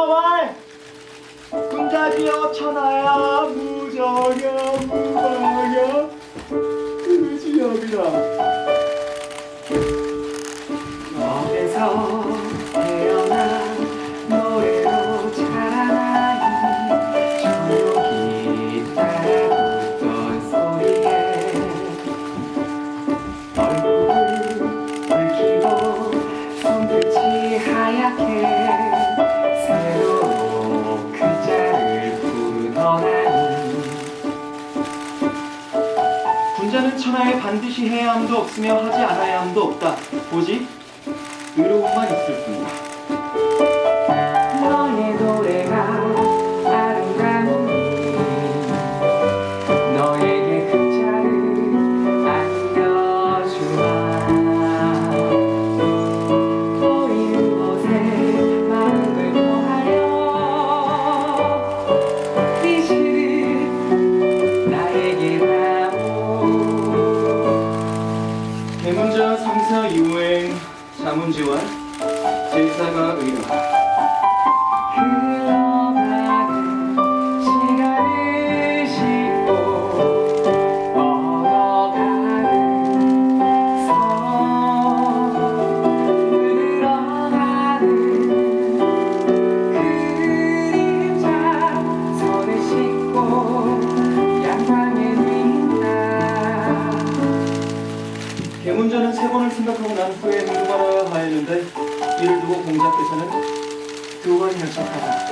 나왈 군자지어 천하야 무정야 무방야 무지역이라. 그 반드시 해야 함도 없으며 하지 않아야 함도 없다. 오직 의로움만 있을 뿐이다 이후행 자문지원 제사가 의뢰 난 후에 행동하라 하였는데 이를 두고 공자께서는 두 번이면 척하다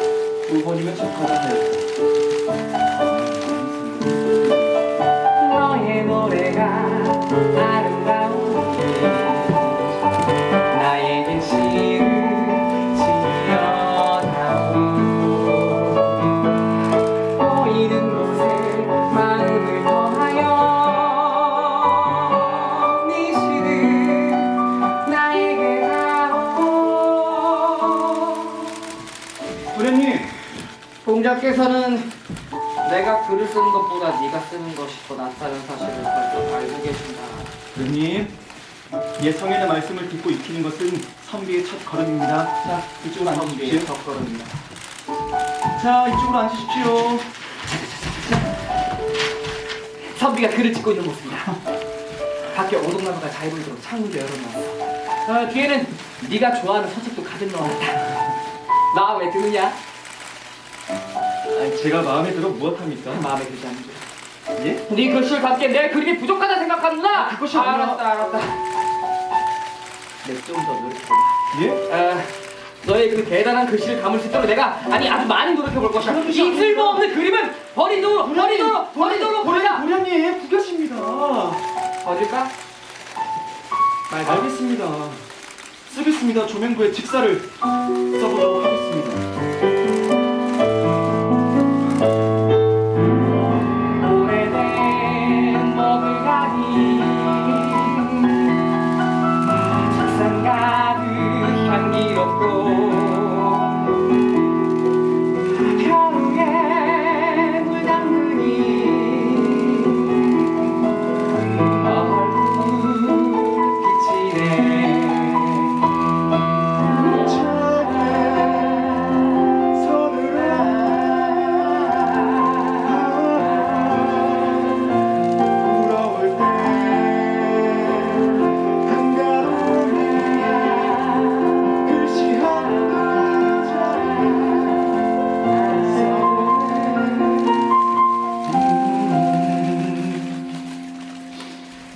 두 번이면 척하다 하였다 도련님 공자께서는 내가 글을 쓰는 것보다 네가 쓰는 것이 더 낫다는 사실을 벌써 알고 계신다. 도련님 예성인의 말씀을 듣고 익히는 것은 선비의 첫 걸음입니다 자 이쪽으로 선비의 앉으십시오 덕걸음이다. 자 이쪽으로 앉으십시오 선비가 글을 찍고 있는 모습이다. 밖에 오동나무가 잘 보이도록 창문도 열어놨어. 어, 뒤에는 네가 좋아하는 서책도 가득 넣어놨다. 마음에 드느냐? 아니, 제가 마음에 들어 무엇합니까? 마음에 들지 않는지. 예? 네 글씨를 담기에 내 그림이 부족하다 생각하는구나. 아, 그것이 아니라- 알았다, 알았다. 내좀더 노력해보자. 예? 어, 너의 그 대단한 글씨를 담을 수 있도록 내가 아니 아주 많이 노력해 볼 것이야. 이 쓸모없는 그림은 버리도록 버리도록 버리도록 버리자. 도련님 구겼습니다 버릴까? 알겠습니다 쓰겠습니다 조명부에 직사를 써보도록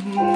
Mm.